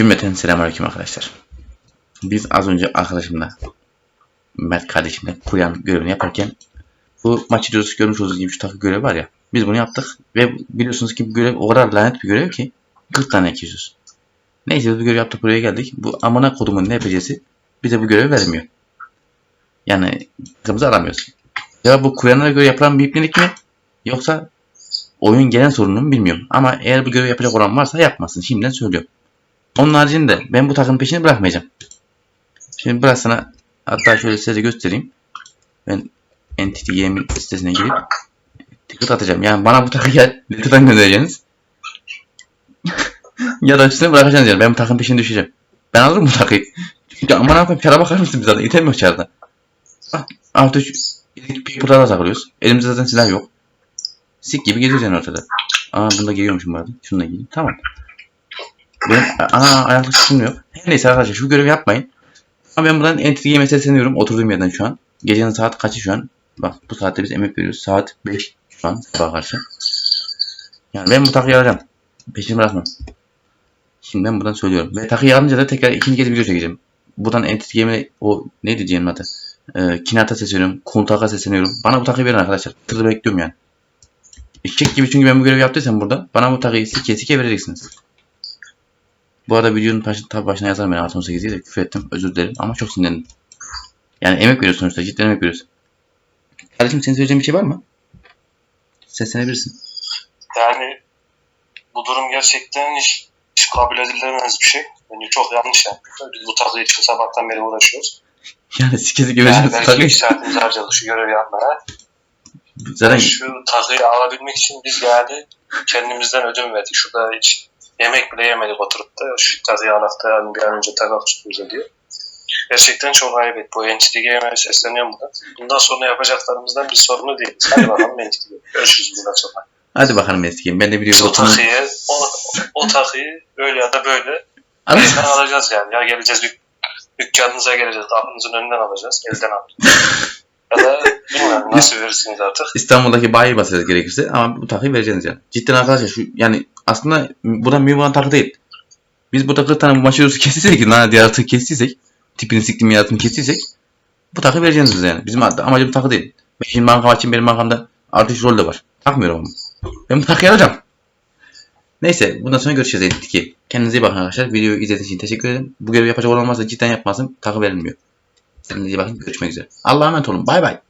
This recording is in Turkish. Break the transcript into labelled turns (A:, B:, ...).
A: Cümleten selamünaleyküm arkadaşlar. Biz az önce arkadaşımla Mert kardeşimle kuyan görevini yaparken bu maç videosu görmüş olduğunuz gibi şu takı görevi var ya biz bunu yaptık ve biliyorsunuz ki bu görev o kadar lanet bir görev ki 40 tane ekiyoruz. Neyse bu görevi yaptık buraya geldik. Bu amına kodumun ne yapacağız bize bu görevi vermiyor. Yani kızımızı aramıyoruz. Ya bu kuyanlara göre yapılan bir ipnelik mi? Yoksa oyun gelen sorunu mu bilmiyorum. Ama eğer bu görevi yapacak olan varsa yapmasın. Şimdiden söylüyorum. Onun haricinde ben bu takımın peşini bırakmayacağım. Şimdi biraz sana hatta şöyle size göstereyim. Ben Entity Game'in sitesine girip ticket atacağım. Yani bana bu takıyı letter'dan göndereceksiniz. ya da üstüne bırakacaksınız yani. Ben bu takımın peşine düşeceğim. Ben alırım bu takıyı. Çünkü aman akım kara bakar mısın bize? İtem yok içeride. Ah, Artık şu paper'da da takılıyoruz. Elimizde zaten silah yok. Sik gibi geziyoruz yani ortada. Aa bunda giyiyormuşum bu arada. Şunu da giyeyim. Tamam. Benim ana ayaklık yok. Her neyse arkadaşlar şu görevi yapmayın. Ama ben buradan Entity Game'e sesleniyorum. Oturduğum yerden şu an. Gecenin saat kaçı şu an? Bak bu saatte biz emek veriyoruz. Saat 5 şu an sabah karşı. Yani ben bu takıyı alacağım. Peşini bırakmam. Şimdi ben buradan söylüyorum. Ve takıyı alınca da tekrar ikinci kez video çekeceğim. Buradan Entity Game'e o ne diyeceğim adı? Ee, Kinata sesleniyorum. Kuntaka sesleniyorum. Bana bu takıyı verin arkadaşlar. Tırı bekliyorum yani. Eşek gibi çünkü ben bu görevi yaptıysam burada bana bu takıyı sike sike vereceksiniz. Bu arada videonun tabi başına yazarım ben artı 18 diye de küfür ettim. Özür dilerim ama çok sinirlendim. Yani emek veriyoruz sonuçta. Cidden emek veriyoruz. Kardeşim senin söyleyeceğin bir şey var mı? Seslenebilirsin.
B: Yani bu durum gerçekten hiç, hiç kabul edilemez bir şey. Bence çok yanlış yani. Biz bu takı için sabahtan beri uğraşıyoruz.
A: Yani sike sike
B: Yani
A: vereceğiz
B: belki saatimizi harcadık şu görevi yapmaya.
A: Zaten
B: Şu takıyı alabilmek için biz yani kendimizden ödün verdik. Şurada hiç yemek bile yemedik oturup da şu da yani bir an önce takak üstümüze diye. Gerçekten çok ayıp et. Bu Game'e sesleniyorum buradan. Bundan sonra yapacaklarımızdan bir sorunu değil. Hadi bakalım Game. Görüşürüz bundan sonra.
A: hadi bakalım eski Ben de
B: Biz
A: videoda
B: o takıyı, o, o takıyı öyle ya da böyle elden alacağız yani. Ya geleceğiz dük dükkanınıza geleceğiz, kapınızın önünden alacağız, elden alacağız. nasıl verirsiniz artık.
A: İstanbul'daki bayi basacağız gerekirse ama bu takıyı vereceğiz yani. Cidden arkadaşlar şu yani aslında bu da mühim takı değil. Biz bu takı tane maçı yorusu kestiysek lan yaratığı kestiysek tipini siktim yaratığını kestiysek bu takı vereceğiz bize yani. Bizim amacım bu takı değil. Ben şimdi banka açayım benim bankamda artı üç rol de var. Takmıyorum ama. Ben bu takıyı alacağım. Neyse bundan sonra görüşeceğiz Edit'teki. Kendinize iyi bakın arkadaşlar. Videoyu izlediğiniz için teşekkür ederim. Bu görevi yapacak olan varsa cidden yapmasın. Takı verilmiyor. Kendinize iyi bakın. Görüşmek üzere. Allah'a emanet olun. Bay bay.